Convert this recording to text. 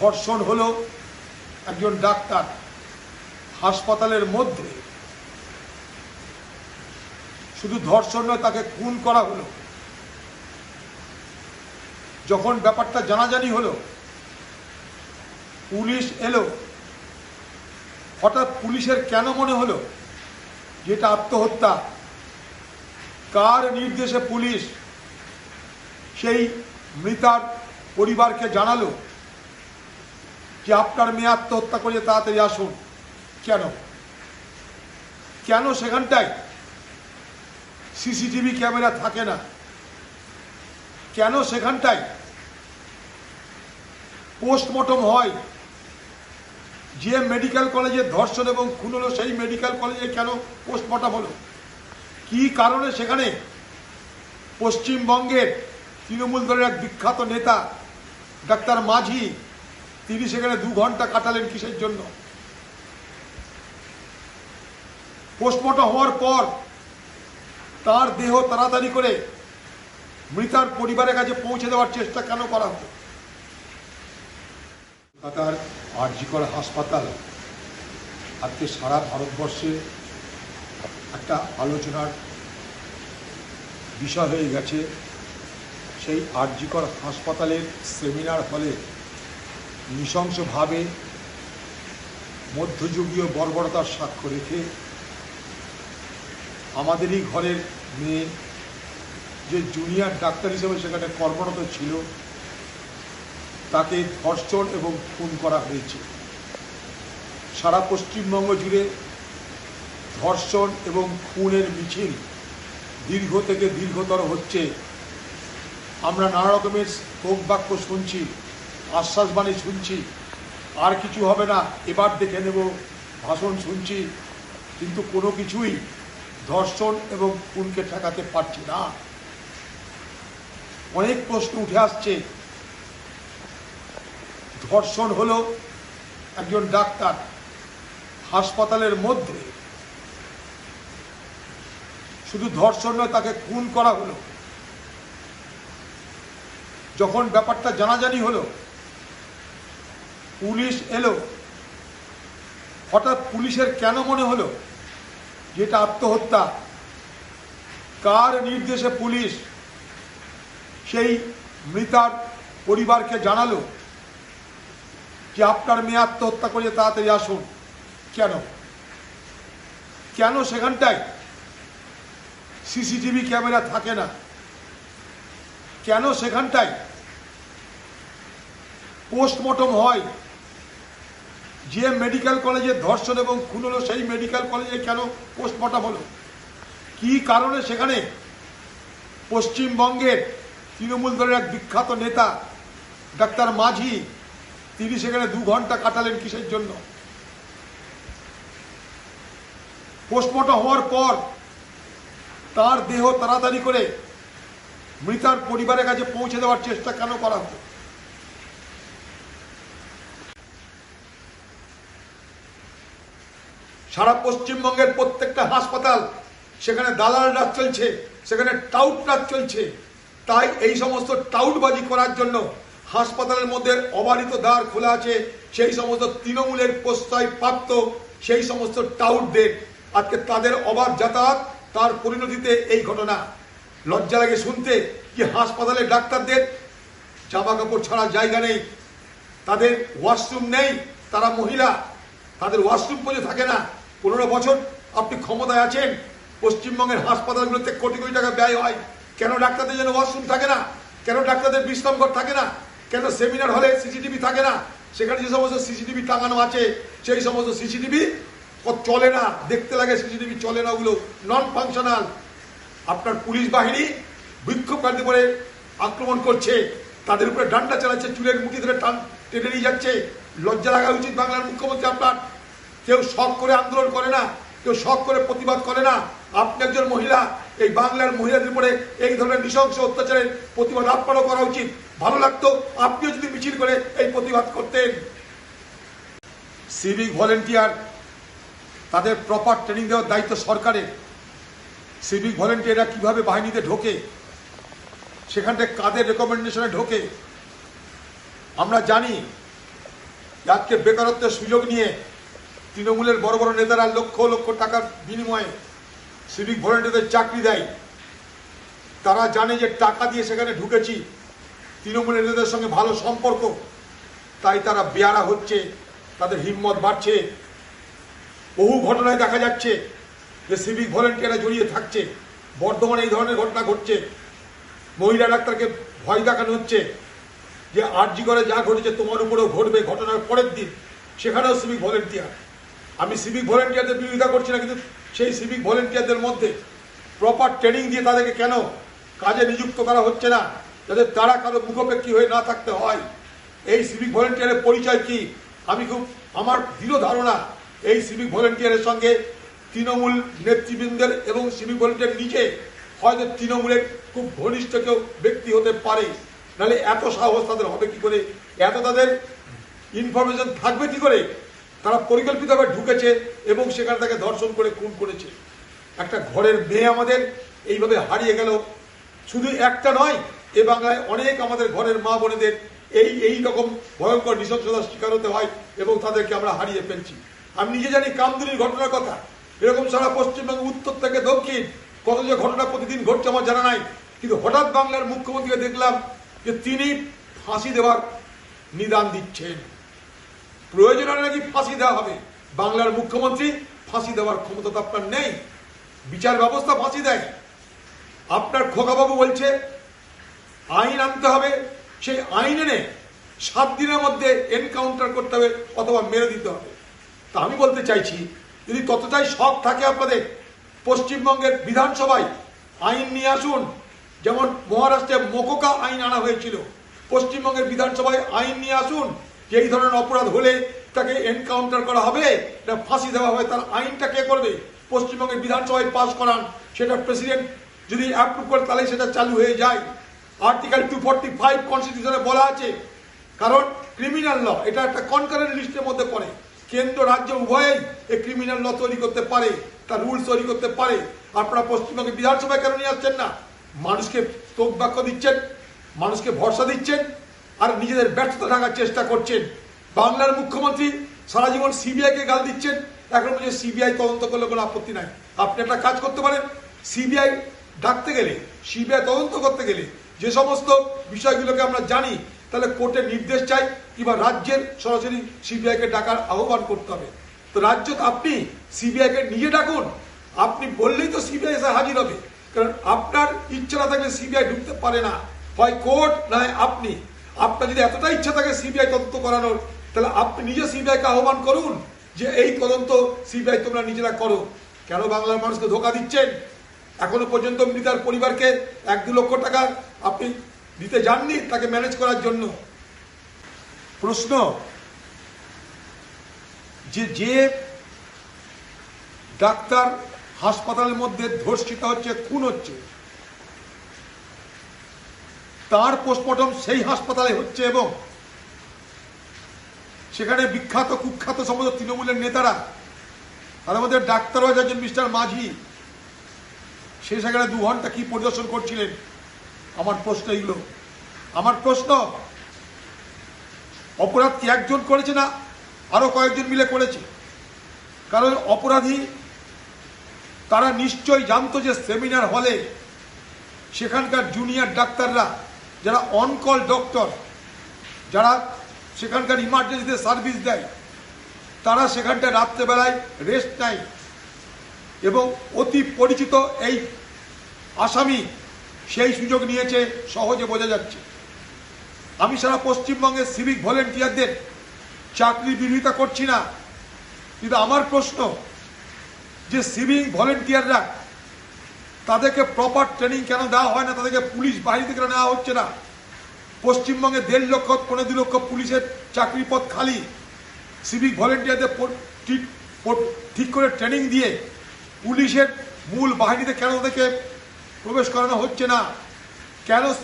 ধর্ষণ হলো একজন ডাক্তার হাসপাতালের মধ্যে। শুধু ধর্ষণ নয়, তাকে খুন করা হলো। যখন ব্যাপারটা জানাজানি হলো, পুলিশ এলো। হঠাৎ পুলিশের কেন মনে হলো? যেটা আত্মহত্যা। কার নির্দেশে পুলিশ সেই মৃতার পরিবারকে জানালো? যে আপনার মেয়ে আত্মহত্যা করে তাড়াতাড়ি আসুন। কেন? কেন সেখানটায় সিসিটিভি ক্যামেরা থাকে না? কেন সেখানটায় পোস্টমর্টম হয়? যে মেডিকেল কলেজে ধর্ষণ এবং খুন হলো, সেই মেডিকেল কলেজে কেন পোস্টমর্টম হলো? কি কারণে সেখানে পশ্চিমবঙ্গের তৃণমূল দলের এক বিখ্যাত নেতা, ডাক্তার মাঝি তিনি সেখানে দু ঘণ্টা কাটালেন কিসের জন্য? পোস্টমর্টম হওয়ার পর তার দেহ তাড়াতাড়ি করে মৃতার পরিবারের কাছে পৌঁছে দেওয়ার চেষ্টা কেন করা হতো কলকাতার আরজিকর হাসপাতাল আজকে সারা ভারতবর্ষে একটা আলোচনার বিষয় হয়ে গেছে। সেই আরজিকর হাসপাতালের সেমিনার হলে নৃশংসভাবে মধ্যযুগীয় বর্বরতার সাক্ষ্য রেখে আমাদেরই ঘরের মেয়ে যে জুনিয়র ডাক্তার হিসেবে সেখানে কর্মরত ছিল, তাকে ধর্ষণ এবং খুন করা হয়েছে। সারা পশ্চিমবঙ্গ জুড়ে ধর্ষণ এবং খুনের মিছিল দীর্ঘ থেকে দীর্ঘতর হচ্ছে। আমরা নানা রকমের স্তোক বাক্য শুনছি। আশ্বাসবাণী শুনছি। আর কিছু হবে না, এবার দেখে নেব। ভাষণ শুনছি, কিন্তু কোনো কিছুই ধর্ষণ এবং খুনকে ঠেকাতে পারছি না। অনেক প্রশ্ন উঠে আসছে। ধর্ষণ হলো একজন ডাক্তার হাসপাতালের মধ্যে। শুধু ধর্ষণ নয়, তাকে খুন করা হলো। যখন ব্যাপারটা জানাজানি হলো পুলিশ এলো। হঠাৎ পুলিশের কেন মনে হলো? যেটা আত্মহত্যা। কার নির্দেশে পুলিশ সেই মৃতার পরিবারকে জানালো? যে আপনার মেয়ে আত্মহত্যা করে তাড়াতাড়ি আসুন। কেন? কেন সেখানটায় সিসিটিভি ক্যামেরা থাকে না? কেন সেখানটায় পোস্টমর্টম হয়? যে মেডিকেল কলেজে ধর্ষণ এবং খুন হলো, সেই মেডিকেল কলেজে কেন পোস্টমর্টম হলো? কি কারণে সেখানে পশ্চিমবঙ্গের তৃণমূল দলের এক বিখ্যাত নেতা, ডাক্তার মাঝি, তিনি সেখানে দু ঘণ্টা কাটালেন কিসের জন্য? পোস্টমর্টম হওয়ার পর তার দেহ তাড়াতাড়ি করে মৃতার পরিবারের কাছে পৌঁছে দেওয়ার চেষ্টা কেন করা হতো সারা পশ্চিমবঙ্গের প্রত্যেকটা হাসপাতাল, সেখানে দালাল রাজ চলছে, সেখানে টাউট রাজ চলছে। তাই এই সমস্ত টাউটবাজি করার জন্য হাসপাতালের মধ্যে অবারিত দ্বার খোলা আছে, সেই সমস্ত তৃণমূলের প্রশ্রয় প্রাপ্ত, সেই সমস্ত টাউটদের আজকে তাদের অবাধ যাতায়াত, তার পরিণতিতে এই ঘটনা। লজ্জা লাগে শুনতে কি হাসপাতালের ডাক্তারদের জামা কাপড় ছাড়া জায়গা নেই। তাদের ওয়াশরুম নেই, তারা মহিলা, তাদের ওয়াশরুম পর্যন্ত থাকে না। পনেরো বছর আপনি ক্ষমতায় আছেন, পশ্চিমবঙ্গের হাসপাতালগুলোতে কোটি কোটি টাকা ব্যয় হয়। কেন ডাক্তারদের যেন ওয়াশরুম থাকে না? কেন ডাক্তারদের বিশ্রামঘর থাকে না? কেন সেমিনার হলে সিসিটিভি থাকে না? সেখানে যে সমস্ত সিসিটিভি টাঙানো আছে, সেই সমস্ত সিসিটিভি চলে না। দেখতে লাগে সিসিটিভি চলে না ওগুলো। নন ফাংশনাল আপনার পুলিশ বাহিনী বিক্ষোভকারী করে আক্রমণ করছে। তাদের উপরে ডান্ডা চালাচ্ছে, চুলের মুঠি ধরে টান টেনে নিয়ে যাচ্ছে। লজ্জা লাগা উচিত বাংলার মুখ্যমন্ত্রী আপনার। কেউ শখ করে আন্দোলন করে না, কেউ শখ করে প্রতিবাদ করে না। আপনি একজন মহিলা, এই বাংলার মহিলাদের উপরে এই ধরনের নৃশংস অত্যাচারের প্রতিবাদ আপনারও করা উচিত। ভালো লাগতো আপনিও যদি মিছিল করে এই প্রতিবাদ করতেন। সিভিক ভলেন্টিয়ার তাদের প্রপার ট্রেনিং দেওয়ার দায়িত্ব সরকারের। সিভিক ভলেন্টিয়াররা কীভাবে বাহিনীতে ঢোকে? সেখানটায় কাদের রেকমেন্ডেশনে ঢোকে? আমরা জানি, আজকে বেকারত্বের সুযোগ নিয়ে তৃণমূলের বড় বড় নেতারা লক্ষ লক্ষ টাকার বিনিময়ে সিভিক ভলেন্টিয়ারদের চাকরি দেয়। তারা জানে যে টাকা দিয়ে সেখানে ঢুকেছি। তৃণমূলের নেতাদের সঙ্গে ভালো সম্পর্ক। তাই তারা বেয়ারা হচ্ছে, তাদের হিম্মত বাড়ছে। বহু ঘটনায় দেখা যাচ্ছে যে সিভিক ভলেন্টিয়াররা জড়িয়ে থাকছে। বর্ধমানে এই ধরনের ঘটনা ঘটছে। মহিলা ডাক্তারকে ভয় দেখানো হচ্ছে যে আরজি করে যা ঘটেছে তোমার উপরেও ঘটবে ঘটনার পরের দিন। সেখানেও সিভিক ভলেন্টিয়ার আমি সিভিক ভলেন্টিয়ারদের বিরোধিতা করছি না, কিন্তু সেই সিভিক ভলেন্টিয়ারদের মধ্যে প্রপার ট্রেনিং দিয়ে তাদেরকে কেন কাজে নিযুক্ত করা হচ্ছে না? যাতে তারা কারও মুখোপেক্ষী হয়ে না থাকতে হয়। এই সিভিক ভলেন্টিয়ারের পরিচয় কি? আমি খুব, আমার দৃঢ় ধারণা এই সিভিক ভলেন্টিয়ারের সঙ্গে তৃণমূল নেতৃবৃন্দের এবং সিভিক ভলেন্টিয়ার নিজে হয়তো তৃণমূলের খুব ঘনিষ্ঠ কেউ ব্যক্তি হতে পারে। নাহলে এত সাহস তাদের হবে কি করে? এত তাদের ইনফরমেশন থাকবে কি করে? তারা পরিকল্পিতভাবে ঢুকেছে এবং সেখানে তাকে ধর্ষণ করে খুন করেছে। একটা ঘরের মেয়ে আমাদের এইভাবে হারিয়ে গেল। শুধু একটা নয়, এ বাংলায় অনেক আমাদের ঘরের মা বোনেদের এই এই রকম ভয়ঙ্কর নৃশংসতার শিকার হতে হয় এবং তাদেরকে আমরা হারিয়ে ফেলছি। আমি নিজে জানি কামদুনির ঘটনার কথা। এরকম সারা পশ্চিমবঙ্গ, উত্তর থেকে দক্ষিণ, কত যে ঘটনা প্রতিদিন ঘটছে আমার জানা নাই। কিন্তু হঠাৎ বাংলার মুখ্যমন্ত্রীকে দেখলাম যে তিনি ফাঁসি দেওয়ার নিদান দিচ্ছেন। প্রয়োজন হলে নাকি ফাঁসি দেওয়া হবে। বাংলার মুখ্যমন্ত্রী ফাঁসি দেওয়ার ক্ষমতা তো আপনার নেই। বিচার ব্যবস্থা ফাঁসি দেয়। আপনার খোকাবাবু বলছে, আইন আনতে হবে। সেই আইন এনে সাত দিনের মধ্যে এনকাউন্টার করতে হবে অথবা মেরে দিতে হবে। তা আমি বলতে চাইছি, যদি ততটাই শখ থাকে আপনাদের, পশ্চিমবঙ্গের বিধানসভায় আইন নিয়ে আসুন। যেমন মহারাষ্ট্রে মোকোকা আইন আনা হয়েছিল, পশ্চিমবঙ্গের বিধানসভায় আইন নিয়ে আসুন। যে এই ধরনের অপরাধ হলে তাকে এনকাউন্টার করা হবে না ফাঁসি দেওয়া হবে, তার আইনটা কে করবে? পশ্চিমবঙ্গের বিধানসভায় পাস করান, সেটা প্রেসিডেন্ট যদি অ্যাপ্রুভ করে, তাহলে সেটা চালু হয়ে যায়। আর্টিকেল টু ফর্টি ফাইভ কনস্টিটিউশনে বলা আছে, কারণ ক্রিমিনাল ল এটা একটা কনকারেন্ট লিস্টের মধ্যে পড়ে। কেন্দ্র, রাজ্য উভয়েই এই ক্রিমিনাল ল তৈরি করতে পারে, তার রুলস তৈরি করতে পারে। আপনারা পশ্চিমবঙ্গে বিধানসভায় কেন নিয়ে আসছেন না? মানুষকে তোক বাক্য দিচ্ছেন, মানুষকে ভরসা দিচ্ছেন আর নিজেদের ব্যর্থতা ঢাকার চেষ্টা করছেন। বাংলার মুখ্যমন্ত্রী সারা জীবন সিবিআইকে গাল দিচ্ছেন। এখন বলছে সিবিআই তদন্ত করলে কোনো আপত্তি নাই। আপনি একটা কাজ করতে পারেন। সিবিআই ডাকতে গেলে, সিবিআই তদন্ত করতে গেলে যে সমস্ত বিষয়গুলোকে আমরা জানি, তাহলে কোর্টের নির্দেশ চাই কিংবা রাজ্যের সরাসরি সিবিআইকে ডাকার আহ্বান করতে হবে। তো রাজ্য তো আপনি সিবিআইকে নিজে ডাকুন। আপনি বললেই তো সিবিআই এসে হাজির হবে। কারণ আপনার ইচ্ছা না থাকলে সিবিআই ঢুকতে পারে না। হয় কোর্ট না হয় আপনি। আপনার যদি এতটা ইচ্ছা থাকে সিবিআই তদন্ত করানোর, তাহলে আপনি নিজে সিবিআইকে আহ্বান করুন যে এই তদন্ত সিবিআই তোমরা নিজেরা করো। কেন বাংলার মানুষকে ধোকা দিচ্ছেন? এখনও পর্যন্ত মৃতার পরিবারকে এক দু লক্ষ টাকা আপনি দিতে যাননি তাকে ম্যানেজ করার জন্য। প্রশ্ন, যে যে ডাক্তার হাসপাতালের মধ্যে ধর্ষিত হচ্ছে, খুন হচ্ছে তার পোস্টমর্টম সেই হাসপাতালে হচ্ছে এবং সেখানে বিখ্যাত, কুখ্যাত সমস্ত তৃণমূলের নেতারা তাদের মধ্যে ডাক্তার হয়ে যাচ্ছেন মিস্টার মাঝি, সে সেখানে দু ঘণ্টা কি পরিদর্শন করছিলেন? আমার প্রশ্ন এগুলো। আমার প্রশ্ন, অপরাধ কি একজন করেছে না আরও কয়েকজন মিলে করেছে? কারণ অপরাধী তারা নিশ্চয়ই জানতো যে সেমিনার হলে সেখানকার জুনিয়র ডাক্তাররা যারা অনকল ডক্টর যারা সেখানকার ইমার্জেন্সিতে সার্ভিস দেয়, তারা সেখানটায় রাত্রেবেলায় রেস্ট নেয়। এবং অতি পরিচিত এই আসামি সেই সুযোগ নিয়েছে, সহজে বোঝা যাচ্ছে। আমি সারা পশ্চিমবঙ্গের সিভিক ভলেন্টিয়ারদের চাকরি বিরোধিতা করছি না, কিন্তু আমার প্রশ্ন যে সিভিক ভলেন্টিয়াররা তাদেরকে প্রপার ট্রেনিং কেন দেওয়া হয় না? তাদেরকে পুলিশ বাহিনীতে কেন নেওয়া হচ্ছে না? পশ্চিমবঙ্গে দেড় লক্ষ, পনেরো দু লক্ষ পুলিশের চাকরি পদ খালি। সিভিক ভলেন্টিয়ারদের ঠিক- ঠিক করে ট্রেনিং দিয়ে পুলিশের মূল বাহিনীতে কেন তাদেরকে প্রবেশ করানো হচ্ছে না? কেন